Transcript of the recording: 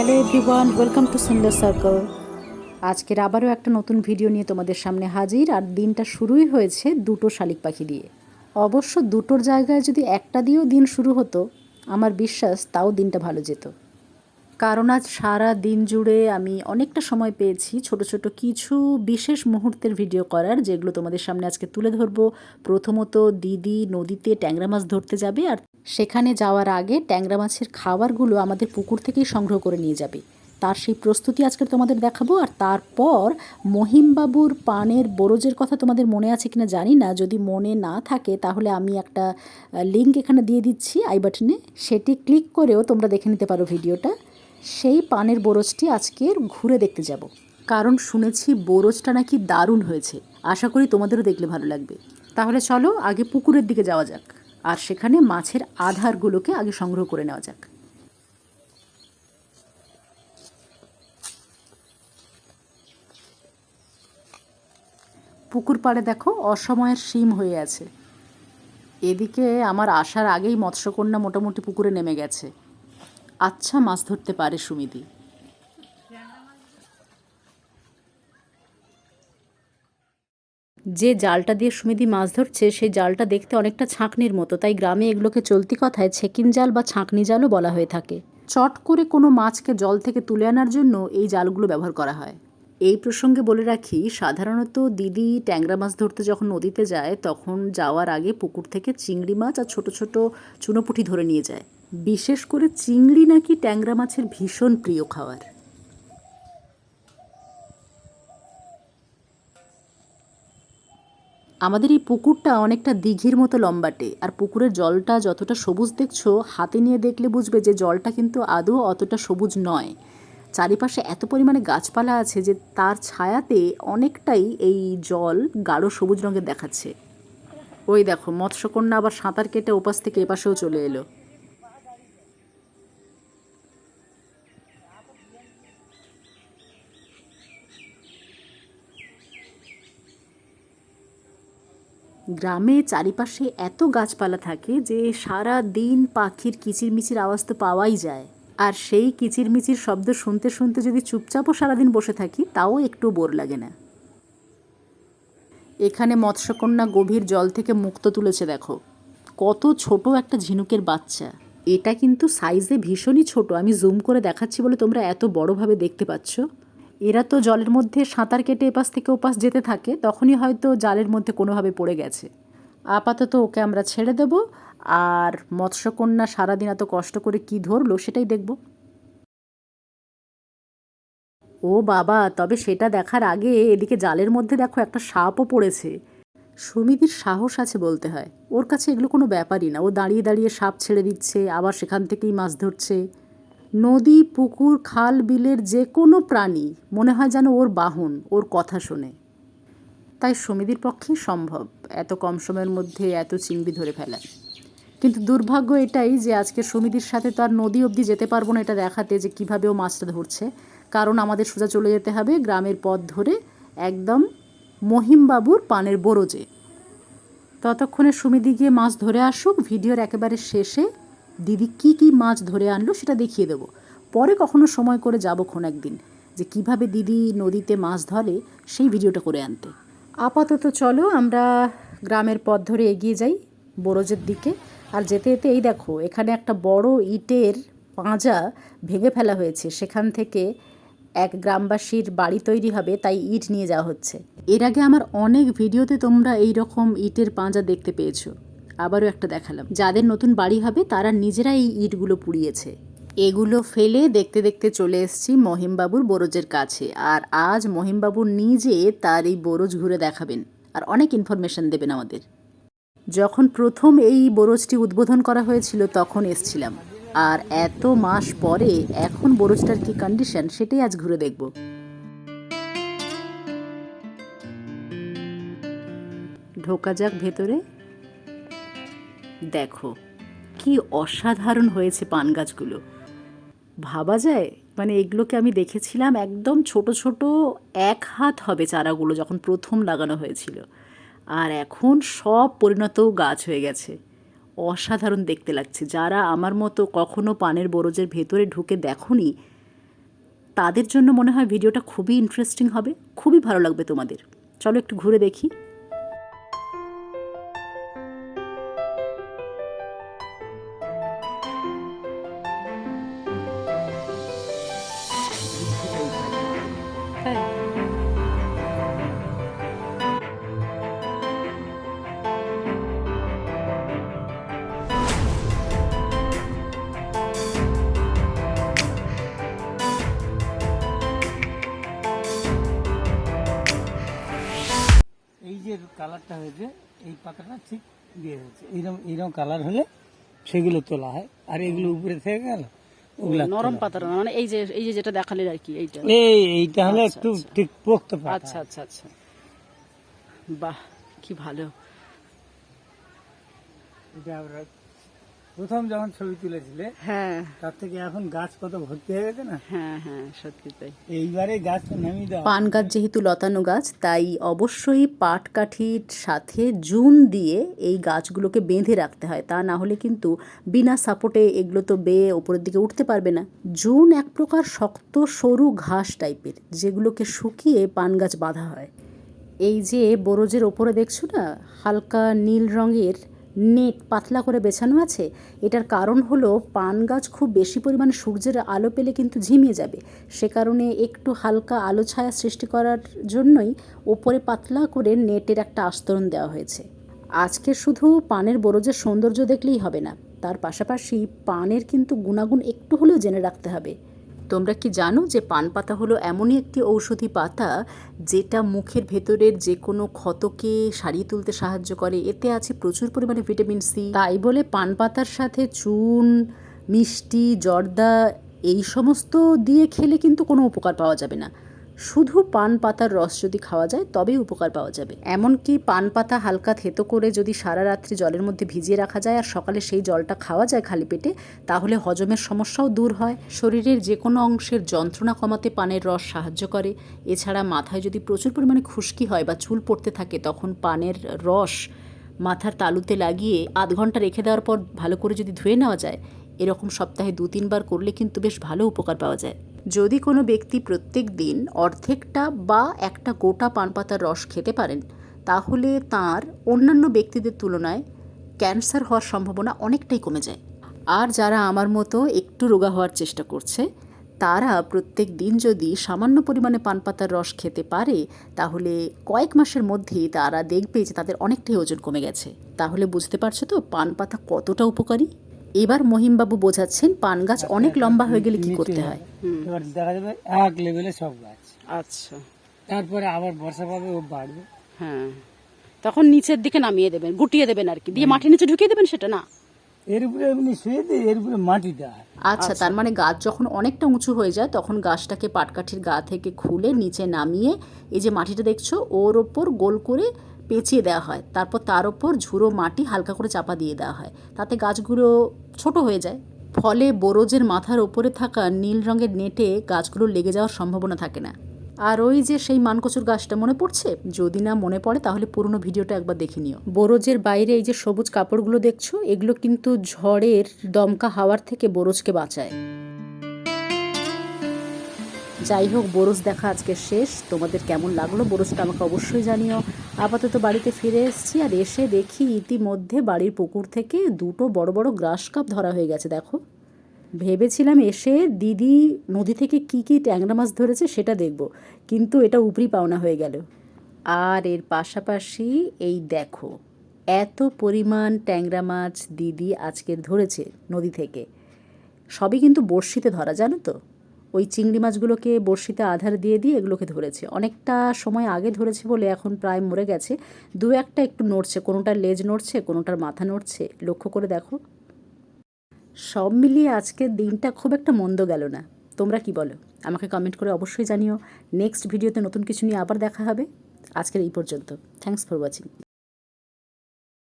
Hello everyone, welcome to Sundar circle. আজকের আবারও একটা নতুন ভিডিও নিয়ে তোমাদের সামনে হাজির, আর দিনটা শুরুই হয়েছে দুটো শালিক পাখি দিয়ে। অবশ্য দুটোর জায়গায় যদি একটা দিয়েও দিন শুরু হতো, আমার বিশ্বাস তাও দিনটা ভালো যেত। কারণ আজ সারা দিন জুড়ে আমি অনেকটা সময় পেয়েছি ছোট ছোট কিছু বিশেষ মুহূর্তের ভিডিও করার, যেগুলো তোমাদের সামনে আজকে তুলে ধরবো। প্রথমত দিদি নদীতে ট্যাংরা মাছ ধরতে যাবে আর সেখানে যাওয়ার আগে ট্যাংরা মাছের খাবারগুলো আমাদের পুকুর থেকেই সংগ্রহ করে নিয়ে যাবে। তার সেই প্রস্তুতি আজকে তোমাদের দেখাবো আর তারপর মহিমবাবুর পানের বরজের কথা তোমাদের মনে আছে কিনা জানি না, যদি মনে না থাকে তাহলে আমি একটা লিঙ্ক এখানে দিয়ে দিচ্ছি আই বাটনে সেটি ক্লিক করেও তোমরা দেখে নিতে পারো ভিডিওটা সেই পানের বরজটি আজকের ঘুরে দেখতে যাব। কারণ শুনেছি বরজটা নাকি দারুণ হয়েছে। আশা করি তোমাদেরও দেখলে ভালো লাগবে। তাহলে চলো আগে পুকুরের দিকে যাওয়া যাক। আর সেখানে মাছের আধারগুলোকে আগে সংগ্রহ করে নেওয়া যাক। পুকুর পাড়ে দেখো অসময়ের শিম হয়ে আছে। এদিকে আমার আসার আগেই মৎস্যকন্যা মোটামুটি পুকুরে নেমে গেছে। আচ্ছা মাছ ধরতে পারে সুমিদি। যে জালটা দিয়ে সুমিদি মাছ ধরছে, সেই জালটা দেখতে অনেকটা ছাঁকনির মতো। তাই গ্রামে এগুলোকে চলতি কথায় ছেকিন জাল বা ছাঁকনি জালও বলা হয়ে থাকে। চট করে কোনো মাছকে জল থেকে তুলে আনার জন্য এই জালগুলো ব্যবহার করা হয়। এই প্রসঙ্গে বলে রাখি, সাধারণত দিদি ট্যাংরা মাছ ধরতে যখন নদীতে যায়, তখন যাওয়ার আগে পুকুর থেকে চিংড়ি মাছ আর ছোট ছোট চুনোপুঁটি ধরে নিয়ে যায়। বিশেষ করে চিংড়ি নাকি ট্যাংরা মাছের ভীষণ প্রিয় খাবার আমাদের এই পুকুরটা অনেকটা দিঘির মতো লম্বাটে, আর পুকুরের জলটা যতটা সবুজ দেখছ, হাতে নিয়ে দেখলে বুঝবে যে জলটা কিন্তু আদৌ অতটা সবুজ নয়। চারিপাশে এত পরিমাণে গাছপালা আছে যে তার ছায়াতে অনেকটাই এই জল গাঢ় সবুজ রঙের দেখাচ্ছে। ওই দেখো, মৎস্যকন্যা আবার সাঁতার কেটে ওপাশ থেকে এপাশেও চলে এলো। গ্রামে চারিপাশে এত গাছপালা থাকে যে সারা দিন পাখির কিচিরমিচির আওয়াজ তো পাওয়াই যায়। আর সেই কিচিরমিচির শব্দ শুনতে শুনতে যদি চুপচাপও সারাদিন বসে থাকি, তাও একটু বোর লাগে না। এখানে মৎস্যকন্যা গভীর জল থেকে মুক্ত তুলেছে, দেখো। কত ছোট একটা ঝিনুকের বাচ্চা। এটা কিন্তু সাইজে ভীষণই ছোট। আমি জুম করে দেখাচ্ছি বলে তোমরা এত বড়ভাবে দেখতে পাচ্ছ। এরা তো জলের মধ্যে সাঁতার কেটে এপাশ থেকে ওপাশ যেতে থাকে, তখনই হয়তো জালের মধ্যে কোনোভাবে পড়ে গেছে। আপাতত ওকে আমরা ছেড়ে দেব, আর মৎস্যকন্যা সারাদিন এত কষ্ট করে কি ধরলো সেটাই দেখব। ও বাবা, তবে সেটা দেখার আগে এদিকে জালের মধ্যে দেখো একটা সাপও পড়েছে। সুমিতির সাহস আছে বলতে হয়। ওর কাছে এগুলো কোনো ব্যাপারই না। ও দাঁড়িয়ে দাঁড়িয়ে সাপ ছেড়ে দিচ্ছে, আবার সেখান থেকেই মাছ ধরছে। নদী, পুকুর, খাল, বিলের যে কোনো প্রাণী, মনে হয় যেন ওর বাহন, ওর কথা শোনে। তাই সমিতির পক্ষেই সম্ভব এত কম সময়ের মধ্যে এত চিংড়ি ধরে ফেলা কিন্তু দুর্ভাগ্য এটাই যে আজকে সমিতির সাথে তো আর নদী অবধি যেতে পারব না এটা দেখাতে যে কীভাবে ও মাছটা ধরছে। কারণ আমাদের সোজা চলে যেতে হবে গ্রামের পথ ধরে একদম মহিমবাবুর পানের বরজে। ততক্ষণে সুমিদি গিয়ে মাছ ধরে আসুক, ভিডিওর একেবারে শেষে দিদি কি কি মাছ ধরে আনলো সেটা দেখিয়ে দেবো। পরে কখনো সময় করে যাব খন একদিন, যে কীভাবে দিদি নদীতে মাছ ধরে সেই ভিডিওটা করে আনতে। আপাতত চলো, আমরা গ্রামের পথ ধরে এগিয়ে যাই বরজের দিকে। আর যেতে যেতে এই দেখো, এখানে একটা বড় ইটের পাঁজা ভেঙে ফেলা হয়েছে। সেখান থেকে এক গ্রামবাসীর বাড়ি তৈরি হবে, তাই ইট নিয়ে যাওয়া হচ্ছে। এর আগে আমার অনেক ভিডিওতে তোমরা এই রকম ইটের পাঁজা দেখতে পেয়েছ। আবারও একটা দেখালাম। যাদের নতুন বাড়ি হবে, তারা নিজেরা এই ইটগুলো পুড়িয়েছে। এগুলো ফেলে দেখতে দেখতে চলে এসেছি মহিমবাবুর বরজের কাছে। আর আজ মহিমবাবু নিজে তার এই বরজ ঘুরে দেখাবেন। আর অনেক ইনফরমেশন দেবেন আমাদের। যখন প্রথম এই বরজটি উদ্বোধন করা হয়েছিল, তখন এসছিলাম। আর এত মাস পরে এখন বরজটার কি কন্ডিশন সেটাই আজ ঘুরে দেখব। ঢোকা যাক ভেতরে। দেখো, কি অসাধারণ হয়েছে পান গাছগুলো। ভাবা যায় মানে এগুলোকে আমি দেখেছিলাম একদম ছোট ছোট, এক হাত হবে চারাগুলো যখন প্রথম লাগানো হয়েছিল। আর এখন সব পরিণত গাছ হয়ে গেছে। অসাধারণ দেখতে লাগছে। যারা আমার মতো কখনো পানের বরজের ভেতরে ঢুকে দেখনি, তাদের জন্য মনে হয় ভিডিওটা খুবই ইন্টারেস্টিং হবে, খুবই ভালো লাগবে তোমাদের। চলো একটু ঘুরে দেখি। কালারটা হয়েছে এই পাতাটা ঠিক দিয়ে হয়েছে। এইরকম এইরকম কালার হলে সেগুলো তোলা হয়। আর এগুলো উপরে থেকে গেল ওগুলা নরম পাতাটা মানে এই যে এই যে যেটা দেখালে আর কি এইটা। এই এইটা হলে একটু ঠিক পোক্ত পাতা। আচ্ছা আচ্ছা আচ্ছা। বাহ কি ভালো। এটা প্রথম যখন ছবি তুলেছিলে হ্যাঁ। তার থেকে এখন গাছ কত ভর্তি হয়ে গেছে না? হ্যাঁ হ্যাঁ সত্যি তাই। এইবারে গাছটা নামিয়ে দেওয়া পান গাছ যেহেতু লতানো গাছ তাই অবশ্যই পাট কাঠির সাথে জুন দিয়ে এই গাছগুলোকে বেঁধে রাখতে হয়। তা না হলে কিন্তু বিনা সাপোর্টে এগুলো তো বেয়ে ওপরের দিকে উঠতে পারবে না। জুন এক প্রকার শক্ত সরু ঘাস টাইপের যেগুলোকে শুকিয়ে পান গাছ বাঁধা হয়। এই যে বরজের ওপরে দেখছ না হালকা নীল রঙের নেট পাতলা করে বেছানো আছে? এটার কারণ হলো পান গাছ খুব বেশি পরিমাণে সূর্যের আলো পেলে কিন্তু ঝিমিয়ে যাবে। সে কারণে একটু হালকা আলো ছায়া সৃষ্টি করার জন্যই ওপরে পাতলা করে নেটের একটা আস্তরণ দেওয়া হয়েছে। আজকে শুধু পানের বরজের সৌন্দর্য দেখলেই হবে না, তার পাশাপাশি পানের কিন্তু গুণাগুণ একটু হলেও জেনে রাখতে হবে। তোমরা কি জানো যে পান পাতা হলো এমনই একটি ঔষধি পাতা যেটা মুখের ভেতরের যে কোনো ক্ষতকে সারিয়ে তুলতে সাহায্য করে? এতে আছে প্রচুর পরিমাণে ভিটামিন সি। তাই বলে পান পাতার সাথে চুন, মিষ্টি, জর্দা এই সমস্ত দিয়ে খেলে কিন্তু কোনো উপকার পাওয়া যাবে না। শুধু পান পাতার রস যদি খাওয়া যায়, তবেই উপকার পাওয়া যাবে। এমনকি পান পাতা হালকা থেতো করে যদি সারা রাত্রি জলের মধ্যে ভিজিয়ে রাখা যায় আর সকালে সেই জলটা খাওয়া যায় খালি পেটে, তাহলে হজমের সমস্যাও দূর হয়। শরীরের যে কোনো অংশের যন্ত্রণা কমাতে পানের রস সাহায্য করে। এছাড়া মাথায় যদি প্রচুর পরিমাণে খুশকি হয় বা চুল পড়তে থাকে, তখন পানের রস মাথার তালুতে লাগিয়ে আধ ঘণ্টা রেখে দেওয়ার পর ভালো করে যদি ধুয়ে নেওয়া যায়, এরকম সপ্তাহে দু তিনবার করলে কিন্তু বেশ ভালো উপকার পাওয়া যায়। যদি কোনো ব্যক্তি প্রত্যেক দিন অর্ধেকটা বা একটা গোটা পান পাতার রস খেতে পারেন, তাহলে তার অন্যান্য ব্যক্তিদের তুলনায় ক্যান্সার হওয়ার সম্ভাবনা অনেকটাই কমে যায়। আর যারা আমার মতো একটু রোগা হওয়ার চেষ্টা করছে, তারা প্রত্যেক দিন যদি সামান্য পরিমাণে পান পাতার রস খেতে পারে, তাহলে কয়েক মাসের মধ্যেই তারা দেখবে যে তাদের অনেকটাই ওজন কমে গেছে। তাহলে বুঝতে পারছ তো পান পাতা কতটা উপকারী? এবার মহিমবাবু বোঝাচ্ছেন পান গাছ অনেক লম্বা হয়ে গেলে কি করতে হয়? এবার দেখা যাবে এক লেভেলে সব গাছ। আচ্ছা। তারপরে আবার বর্ষা পাবে ও বাড়বে। হ্যাঁ। তখন নিচের দিকে নামিয়ে দেবেন গুটিয়ে দেবেন আর কি। দিয়ে মাটির নিচে ঢুকিয়ে দেবেন সেটা না? এর উপরে এমনি শুয়ে দিয়ে এর উপরে মাটি আচ্ছা তার মানে গাছ যখন অনেকটা উঁচু হয়ে যায় তখন গাছটাকে পাটকাঠির গা থেকে খুলে নিচে নামিয়ে এই যে মাটিটা দেখছ ওর ওপর গোল করে পেঁচিয়ে দেওয়া হয়। তারপর তার ওপর ঝুড়ো মাটি হালকা করে চাপা দিয়ে দেওয়া হয়। তাতে গাছগুলো ছোট হয়ে যায়। ফলে বরজের মাথার ওপরে থাকা নীল রঙের নেটে গাছগুলো লেগে যাওয়ার সম্ভাবনা থাকে না। আর ওই যে সেই মানকচুর গাছটা মনে পড়ছে? যদি না মনে পড়ে, তাহলে পুরনো ভিডিওটা একবার দেখে নিও। বরজের বাইরে এই যে সবুজ কাপড়গুলো দেখছ, এগুলো কিন্তু ঝড়ের দমকা হাওয়ার থেকে বরজকে বাঁচায়। যাই হোক, বরজ দেখা আজকে শেষ। তোমাদের কেমন লাগল বরজটা আমাকে অবশ্যই জানিও। আপাতত বাড়িতে ফিরে এসেছি আর এসে দেখি ইতিমধ্যে বাড়ির পুকুর থেকে দুটো বড় বড় গ্রাস কাপ ধরা হয়ে গেছে, দেখো। ভেবেছিলাম এসে দিদি নদী থেকে কি কি ট্যাংরা মাছ ধরেছে সেটা দেখব, কিন্তু এটা উপরি পাওনা হয়ে গেল। আর এর পাশাপাশি এই দেখো, এত পরিমাণ ট্যাংরা মাছ দিদি আজকে ধরেছে নদী থেকে। সবই কিন্তু বড়শিতে ধরা, জানো তো? ওই চিংড়ি মাছগুলোকে বড়শিতে আধার দিয়ে দিয়ে এগুলোকে ধরেছে। অনেকটা সময় আগে ধরেছে বলে এখন প্রায় মরে গেছে। দু একটা একটু নড়ছে, কোনোটার লেজ নড়ছে, কোনোটার মাথা নড়ছে, লক্ষ্য করে দেখো। সব মিলিয়ে আজকের দিনটা খুব একটা মন্দ গেল না। তোমরা কি বলো? আমাকে কমেন্ট করে অবশ্যই জানিও। নেক্সট ভিডিওতে নতুন কিছু নিয়ে আবার দেখা হবে। আজকের এই পর্যন্ত। Thanks for watching